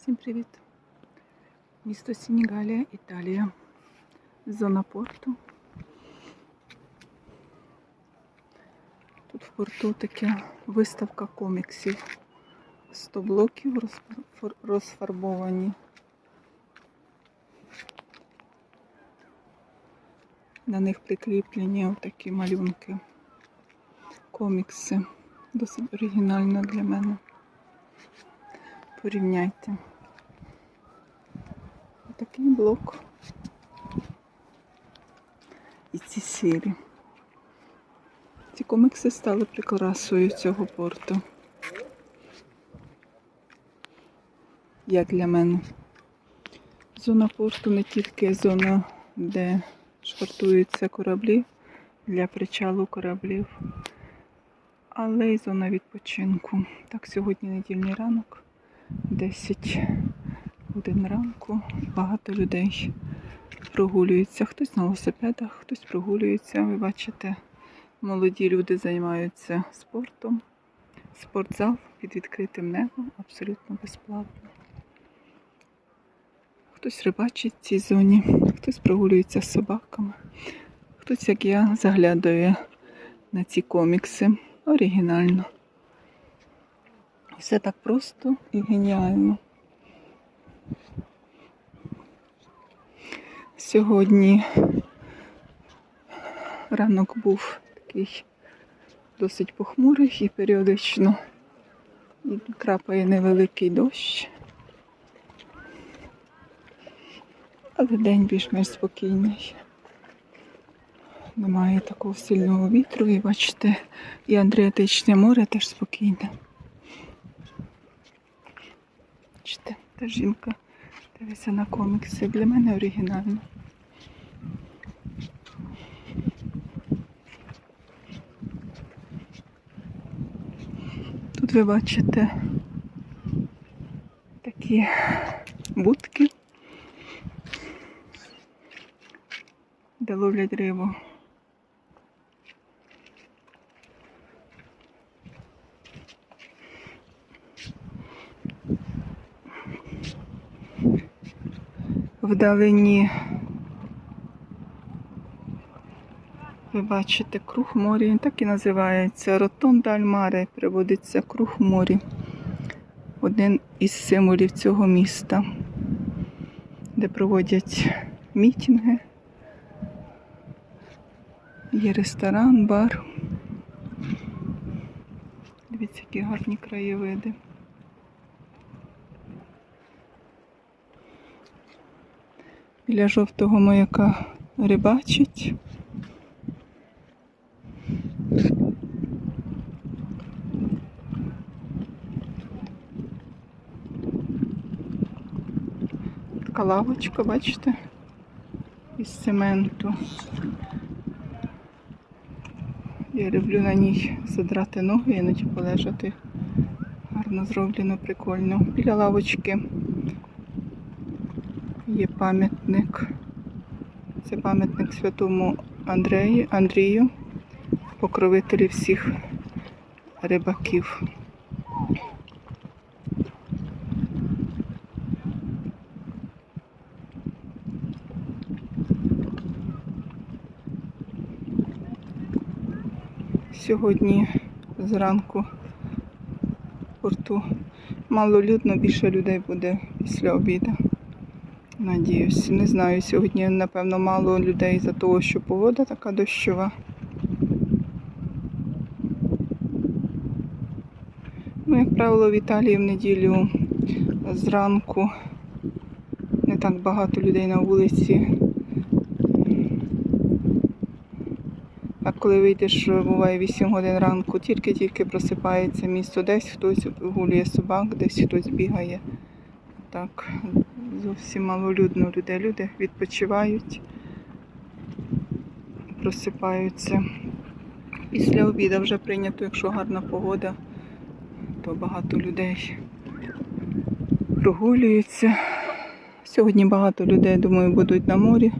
Всім привіт! Місто Сінігалія, Італія. Зона порту. Тут в порту така виставка коміксів. 100 блоків розфарбовані. На них прикріплені такі малюнки. Комікси. Досить оригінально для мене. Порівняйте. Такий блок. І ці сірі. Ці комікси стали прикрасою цього порту. Як для мене. Зона порту не тільки зона, де швартуються кораблі для причалу кораблів, але й зона відпочинку. Так, сьогодні недільний ранок. 10 годин ранку. Багато людей прогулюються. Хтось на велосипедах, хтось прогулюється. Ви бачите, молоді люди займаються спортом. Спортзал під відкритим небом абсолютно безплатно. Хтось рибачить в цій зоні, хтось прогулюється з собаками, хтось, як я, заглядає на ці комікси оригінально. Все так просто і геніально. Сьогодні ранок був такий досить похмурий і періодично крапає невеликий дощ. Але день більш-менш спокійний. Немає такого сильного вітру і бачите, і Андріатичне море теж спокійне. Бачите, та жінка дивиться на комікси. Для мене оригінально. Тут ви бачите такі будки, де ловлять рибу. Вдалині ви бачите круг моря, він так і називається. Ротонда Альмаре приводиться круг морі. Один із символів цього міста, де проводять мітинги. Є ресторан, бар. Дивіться, які гарні краєвиди. Біля жовтого маяка рибачить. Така лавочка, бачите, із цементу. Я люблю на ній задрати ноги, іноді полежати. Гарно зроблено, прикольно. Біля лавочки є пам'ятник. Це пам'ятник святому Андрею, Андрію, покровителі всіх рибаків. Сьогодні зранку в порту малолюдно, більше людей буде після обіду. Надіюсь, не знаю. Сьогодні, напевно, мало людей за того, що погода така дощова. Ну, як правило, в Італії в неділю зранку не так багато людей на вулиці. А коли вийдеш, буває 8 годин ранку, тільки-тільки просипається місто. Десь хтось гулює собак, десь хтось бігає. Так, зовсім малолюдно людей. Люди відпочивають, просипаються. Після обіду вже прийнято, якщо гарна погода, то багато людей прогулюються. Сьогодні багато людей, думаю, будуть на морі.